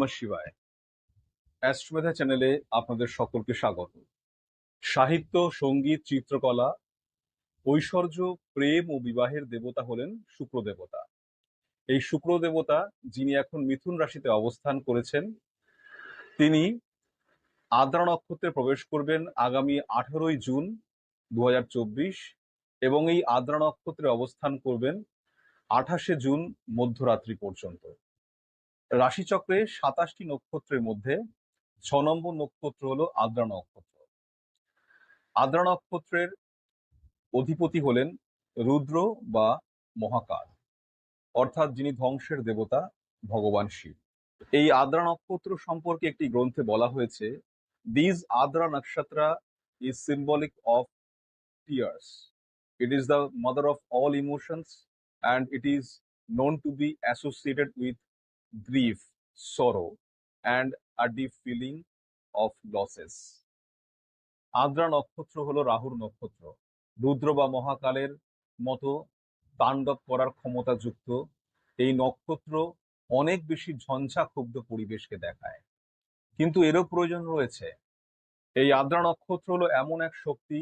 নমঃ শিবায়। অ্যাস্ট্রোমেধা চ্যানেলে আপনাদের সকলকে স্বাগত। সাহিত্য, সংগীত, চিত্রকলা, ঐশ্বর্য, প্রেম ও বিবাহের দেবতা হলেন শুক্র দেবতা এই শুক্র দেবতা যিনি এখন মিথুন রাশিতে অবস্থান করেছেন, তিনি আদ্রা নক্ষত্রে প্রবেশ করবেন আগামী আঠারোই জুন দু হাজার চব্বিশ এবং এই আদ্রা নক্ষত্রে অবস্থান করবেন আঠাশে জুন মধ্যরাত্রি পর্যন্ত। রাশিচক্রে সাতাশটি নক্ষত্রের মধ্যে ছ নম্বর নক্ষত্র হলো আদ্রা নক্ষত্র। আদ্রা নক্ষত্রের অধিপতি হলেন রুদ্র বা মহাকাল, অর্থাৎ যিনি ধ্বংসের দেবতা, ভগবান শিব। এই আদ্রা নক্ষত্র সম্পর্কে একটি গ্রন্থে বলা হয়েছে this Ardra nakshatra is symbolic of tears it is the mother of all emotions and it is known to be associated with grief, sorrow, and a deep feeling of losses. Ardra নক্ষত্র হলো রাহুর নক্ষত্র। রুদ্র বা মহাকালের মতো তাণ্ডব করার ক্ষমতা যুক্ত এই নক্ষত্র অনেক বেশি ঝঞ্ঝা ক্ষুব্ধ পরিবেশকে দেখায়। কিন্তু এরও প্রয়োজন রয়েছে। এই আদ্রা নক্ষত্র হলো এমন এক শক্তি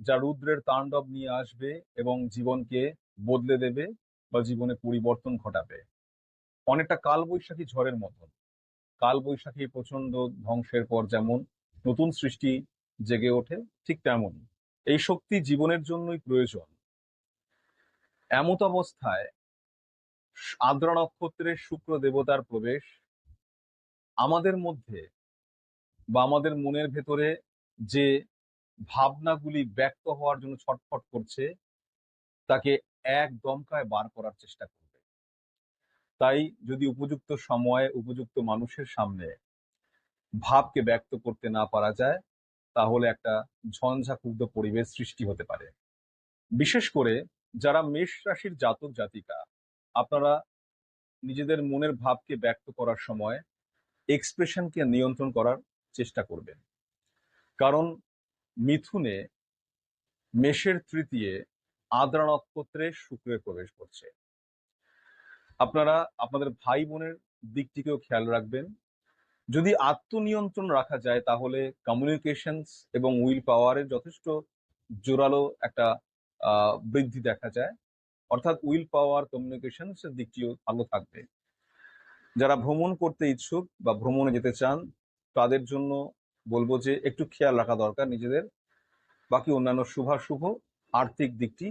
যা রুদ্রের তাণ্ডব নিয়ে আসবে এবং জীবনকে বদলে দেবে বা জীবনে পরিবর্তন ঘটাবে। অনেকটা কালবৈশাখী ঝড়ের মতন। কালবৈশাখী প্রচণ্ড ধ্বংসের পর যেমন নতুন সৃষ্টি জেগে ওঠে, ঠিক তেমন এই শক্তি জীবনের জন্যই প্রয়োজন। এমত অবস্থায় আদ্রা নক্ষত্রের শুক্র দেবতার প্রবেশ আমাদের মধ্যে বা আমাদের মনের ভেতরে যে ভাবনাগুলি ব্যক্ত হওয়ার জন্য ছটফট করছে, তাকে এক দমকায় বার করার চেষ্টা করবে তাই যদি উপযুক্ত সময়ে, উপযুক্ত মানুষের সামনে ভাবকে ব্যক্ত করতে না পারা যায়, তাহলে একটা ঝঞ্ঝাক্ষুব্ধ পরিবেশ সৃষ্টি হতে পারে। বিশেষ করে যারা মেষ রাশির জাতক জাতিকা, আপনারা নিজেদের মনের ভাবকে ব্যক্ত করার সময় এক্সপ্রেশনকে নিয়ন্ত্রণ করার চেষ্টা করবেন। কারণ মিথুনে মেষের তৃতীয় আদ্রা নক্ষত্রে শুক্রের প্রবেশ করছে। আপনারা আপনাদের ভাই বোনের দিকটিকেও খেয়াল রাখবেন। যদি আত্মনিয়ন্ত্রণ রাখা যায়, তাহলে কমিউনিকেশনস এবং উইল পাওয়ারের যথেষ্ট জোরালো একটা বৃদ্ধি দেখা যায়। অর্থাৎ উইল পাওয়ার কমিউনিকেশনস এর দিকটিও ভালো থাকবে। যারা ভ্রমণ করতে ইচ্ছুক বা ভ্রমণে যেতে চান, তাদের জন্য বলব যে একটু খেয়াল রাখা দরকার নিজেদের। বাকি অন্যান্য শুভাশুভ, আর্থিক দিকটি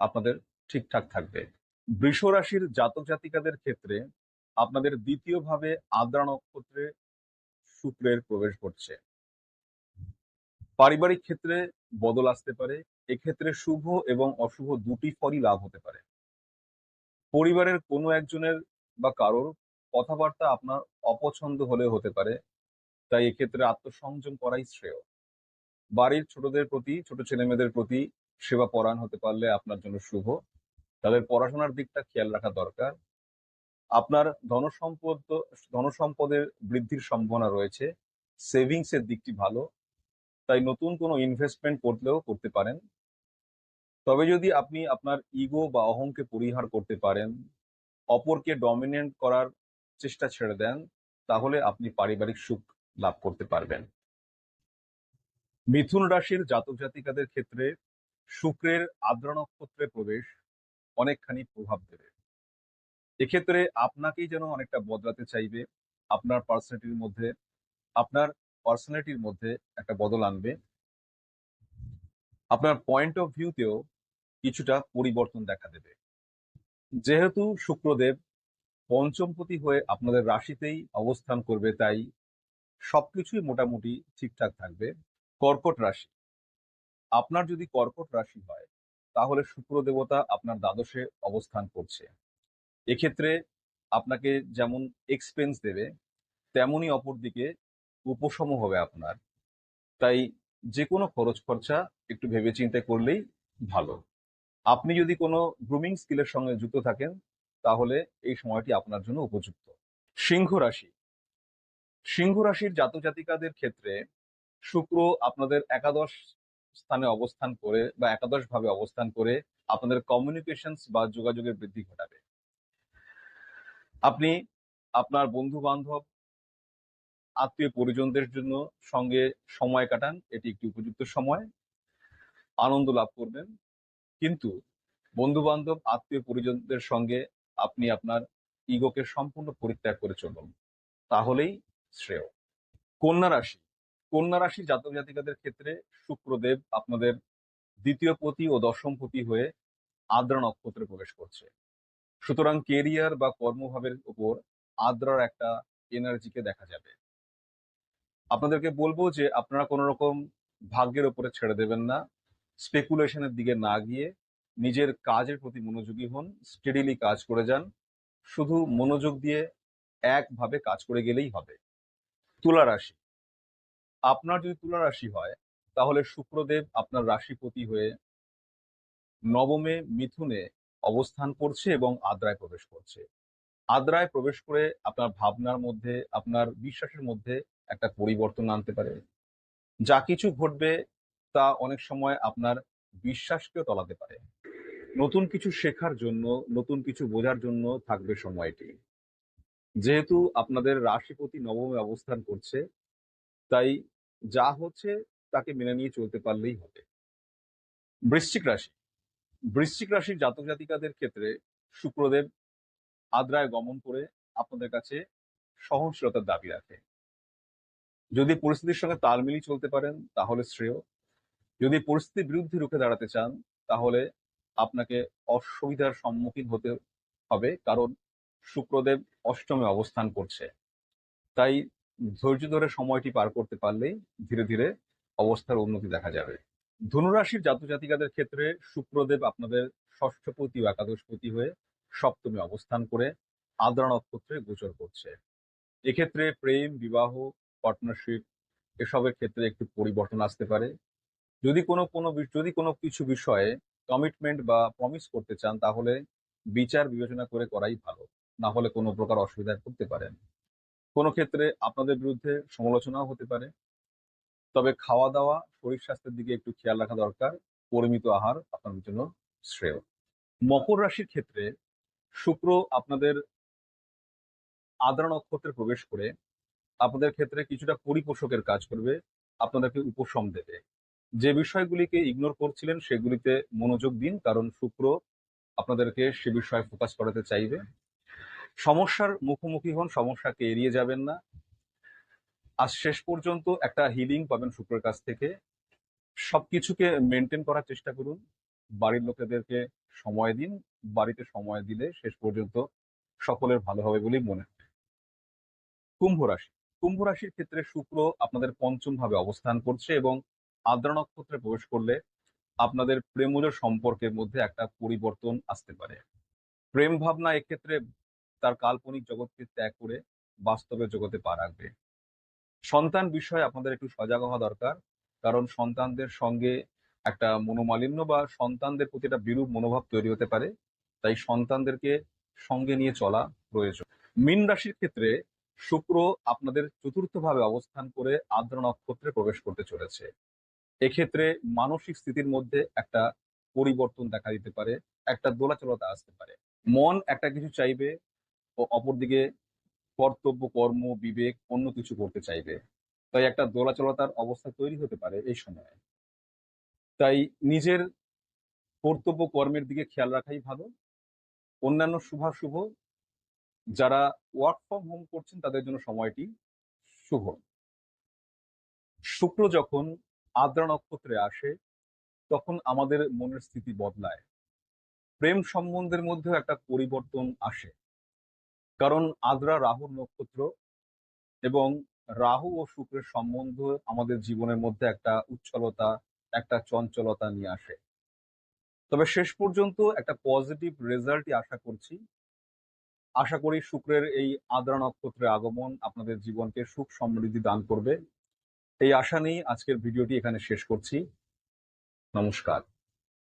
আপনাদের ঠিকঠাক থাকবে। বৃষ রাশির জাতক জাতিকাদের ক্ষেত্রে আপনাদের দ্বিতীয় ভাবে আদ্রা নক্ষত্রে শুক্রের প্রবেশ ঘটছে। পারিবারিক ক্ষেত্রে বদল আসতে পারে, এক্ষেত্রে শুভ এবং অশুভ দুটি ফলই লাভ হতে পারে। পরিবারের কোনো একজনের বা কারোর কথাবার্তা আপনার অপছন্দ হলেও হতে পারে, তাই এক্ষেত্রে আত্মসংযম করাই শ্রেয়। বাড়ির ছোটদের প্রতি, ছোট ছেলেমেয়েদের প্রতি সেবা পরায়ণ হতে পারলে আপনার জন্য শুভ। তাদের পড়াশোনার দিকটা খেয়াল রাখা দরকার। আপনার ধনসম্পদ, ধনসম্পদের বৃদ্ধির সম্ভাবনা রয়েছে। সেভিংস এর দিকটি ভালো। তাই নতুন কোনো ইনভেস্টমেন্ট করলেও করতে পারেন। তবে যদি আপনি আপনার ইগো বা অহংকে পরিহার করতে পারেন, অপরকে ডমিনেন্ট করার চেষ্টা ছেড়ে দেন, তাহলে আপনি পারিবারিক সুখ লাভ করতে পারবেন। মিথুন রাশির জাতক জাতিকাদের ক্ষেত্রে শুক্রের আদ্রা নক্ষত্রে প্রবেশ অনেকখানি প্রভাব দেবে। এক্ষেত্রে আপনাকেই যেন অনেকটা বদলাতে চাইবে, আপনার পার্সোনালিটির মধ্যে, আপনার পার্সোনালিটির মধ্যে একটা বদল আনবে। আপনার পয়েন্ট অফ ভিউতেও কিছুটা পরিবর্তন দেখা দেবে। যেহেতু শুক্রদেব পঞ্চমপতি হয়ে আপনাদের রাশিতেই অবস্থান করবে, তাই সবকিছুই মোটামুটি ঠিকঠাক থাকবে। কর্কট রাশি। আপনার যদি কর্কট রাশি হয় তাহলে শুক্র দেবতা আপনার দ্বাদশে অবস্থান করছে। এক্ষেত্রে আপনাকে যেমন এক্সপেন্স দেবে, তেমনই অপরদিকে উপশম হবে আপনার। তাই যে কোনো খরচ খরচা একটু ভেবে ভেবেচিন্তে করলেই ভালো। আপনি যদি কোনো গ্রুমিং স্কিলের সঙ্গে যুক্ত থাকেন, তাহলে এই সময়টি আপনার জন্য উপযুক্ত। সিংহ রাশি। সিংহ রাশির জাতক জাতিকাদের ক্ষেত্রে শুক্র আপনাদের একাদশ স্থানে অবস্থান করে বা একাদশ ভাবে অবস্থান করে আপনাদের কমিউনিকেশনস বা যোগাযোগের বৃদ্ধি ঘটাবে। আপনি আপনার বন্ধু বান্ধব আত্মীয় পরিজনদের জন্য সঙ্গে সময় কাটান। এটি একটি উপযুক্ত সময়। আনন্দ লাভ করবেন। কিন্তু বন্ধু বান্ধব আত্মীয় পরিজনদের সঙ্গে আপনি আপনার ইগোকে সম্পূর্ণ পরিত্যাগ করে চলুন। তাহলেই শ্রেয়। কন্যা রাশি কন্যা রাশি জাতক জাতিকাদের ক্ষেত্রে শুক্রদেব আপনাদের দ্বিতীয় পতি ও দশম পতি হয়ে আদ্রা নক্ষত্রে প্রবেশ করছে। সুতরাং কেরিয়ার বা কর্মভাবের উপর আদ্রার একটা এনার্জিকে দেখা যাবে। আপনাদেরকে বলব যে আপনারা কোনো রকম ভাগ্যের উপরে ছেড়ে দেবেন না। স্পেকুলেশনের দিকে না গিয়ে নিজের কাজের প্রতি মনোযোগী হন স্টেডিলি কাজ করে যান। শুধু মনোযোগ দিয়ে একভাবে কাজ করে গেলেই হবে। তুলা রাশি আপনার যদি তুলা রাশি হয়, তাহলে শুক্রদেব আপনার রাশিপতি হয়ে নবমে মিথুনে অবস্থান করছে এবং আদ্রায় প্রবেশ করছে। আদ্রায় প্রবেশ করে আপনার ভাবনার মধ্যে, আপনার বিশ্বাসের মধ্যে একটা পরিবর্তন আনতে পারে। যা কিছু ঘটবে তা অনেক সময় আপনার বিশ্বাসকেও টলাতে পারে। নতুন কিছু শেখার জন্য, নতুন কিছু বোঝার জন্য থাকবে সময়টি। যেহেতু আপনাদের রাশিপতি নবমে অবস্থান করছে, তাই যা হচ্ছে তাকে মেনে নিয়ে চলতে পারলেই হবে। বৃশ্চিক রাশি। বৃশ্চিক রাশির জাতক জাতিকাদের ক্ষেত্রে শুক্রদেব আদ্রায় গমন করে আপনাদের কাছে সহনশীলতার দাবি রাখে। যদি পরিস্থিতির সঙ্গে তাল মিলিয়ে চলতে পারেন, তাহলে শ্রেয়। যদি পরিস্থিতির বিরুদ্ধে রুখে দাঁড়াতে চান, তাহলে আপনাকে অসুবিধার সম্মুখীন হতে হবে, কারণ শুক্রদেব অষ্টমে অবস্থান করছে। তাই ধৈর্য ধরে সময়টি পার করতে পারলেই ধীরে ধীরে অবস্থার উন্নতি দেখা যাবে। ধনুরাশির জাতক জাতিকাদের ক্ষেত্রে শুক্রদেব আপনাদের ষষ্ঠপতি ও একাদশপতি হয়ে সপ্তমে অবস্থান করে আদ্রা নক্ষত্রে গোচর করছে। এক্ষেত্রে প্রেম, বিবাহ পার্টনারশিপ এসবের ক্ষেত্রে একটু পরিবর্তন আসতে পারে। যদি কোনো কোনো যদি কোনো কিছু বিষয়ে কমিটমেন্ট বা প্রমিস করতে চান তাহলে বিচার বিবেচনা করে করাই ভালো। না হলে কোনো প্রকার অসুবিধায় পড়তে পারেন। কোনো ক্ষেত্রে আপনাদের বিরুদ্ধে সমালোচনাও হতে পারে। তবে খাওয়া দাওয়া শরীর স্বাস্থ্যের দিকে একটু খেয়াল রাখা দরকার। পরিমিত আহার আপনাদের জন্য শ্রেয়। মকর রাশির ক্ষেত্রে শুক্র আপনাদের আদ্রা নক্ষত্রে প্রবেশ করে আপনাদের ক্ষেত্রে কিছুটা পরিপোষকের কাজ করবে, আপনাদেরকে উপশম দেবে। যে বিষয়গুলিকে ইগনোর করছিলেন সেগুলিতে মনোযোগ দিন, কারণ শুক্র আপনাদেরকে সে বিষয়ে ফোকাস করাতে চাইবে। সমস্যার মুখোমুখি হন, সমস্যাকে এড়িয়ে যাবেন না। আজ শেষ পর্যন্ত একটা হিলিং পাবেন শুক্রের কাছ থেকে। সবকিছুকে মেনটেন করার চেষ্টা করুন। বাড়ির লোকেদেরকে সময় দিন। বাড়িতে সময় দিলে শেষ পর্যন্ত সকলের ভালো হবে বলেই মনে কুম্ভ রাশি। কুম্ভ রাশির ক্ষেত্রে শুক্র আপনাদের পঞ্চম ভাবে অবস্থান করছে এবং আদ্রা নক্ষত্রে প্রবেশ করলে আপনাদের প্রেমজ সম্পর্কের মধ্যে একটা পরিবর্তন আসতে পারে। প্রেম ভাবনা এক্ষেত্রে তার কাল্পনিক জগৎকে ত্যাগ করে বাস্তবের জগতে পা রাখবে। সন্তান বিষয়ে আপনাদের একটু সজাগ হওয়া দরকার। কারণ সন্তানদের সঙ্গে একটা মনোমালিন্য বা সন্তানদের প্রতি একটা বিরূপ মনোভাব তৈরি হতে পারে। তাই সন্তানদেরকে সঙ্গে নিয়ে চলা প্রয়োজন। মীন রাশির ক্ষেত্রে শুক্র আপনাদের চতুর্থ ভাবে অবস্থান করে আদ্র নক্ষত্রে প্রবেশ করতে চলেছে। এক্ষেত্রে মানসিক স্থিতির মধ্যে একটা পরিবর্তন দেখা দিতে পারে, একটা দোলাচলতা আসতে পারে। মন একটা কিছু চাইবে অপরদিকে কর্তব্য, কর্ম, বিবেক অন্য কিছু করতে চাইবে। তাই একটা দোলাচলতার অবস্থা তৈরি হতে পারে এই সময়ে। তাই নিজের কর্তব্য, কর্মের দিকে খেয়াল রাখাই ভালো। অন্যান্য শুভাশুভ যারা ওয়ার্ক ফ্রম হোম করছেন, তাদের জন্য সময়টি শুভ। শুক্র যখন আদ্রা নক্ষত্রে আসে, তখন আমাদের মনের স্থিতি বদলায়। প্রেম সম্বন্ধের মধ্যেও একটা পরিবর্তন আসে। কারণ আদ্রা, রাহুর নক্ষত্র এবং রাহু ও শুক্রের সম্বন্ধ আমাদের জীবনের মধ্যে একটা উচ্ছলতা, একটা চঞ্চলতা নিয়ে আসে। তবে শেষ পর্যন্ত একটা পজিটিভ রেজাল্টই আশা করছি। আশা করি শুক্রের এই আদ্রা নক্ষত্রের আগমন আপনাদের জীবনকে সুখ সমৃদ্ধি দান করবে। এই আশা নিয়েই আজকের ভিডিওটি এখানে শেষ করছি। নমস্কার।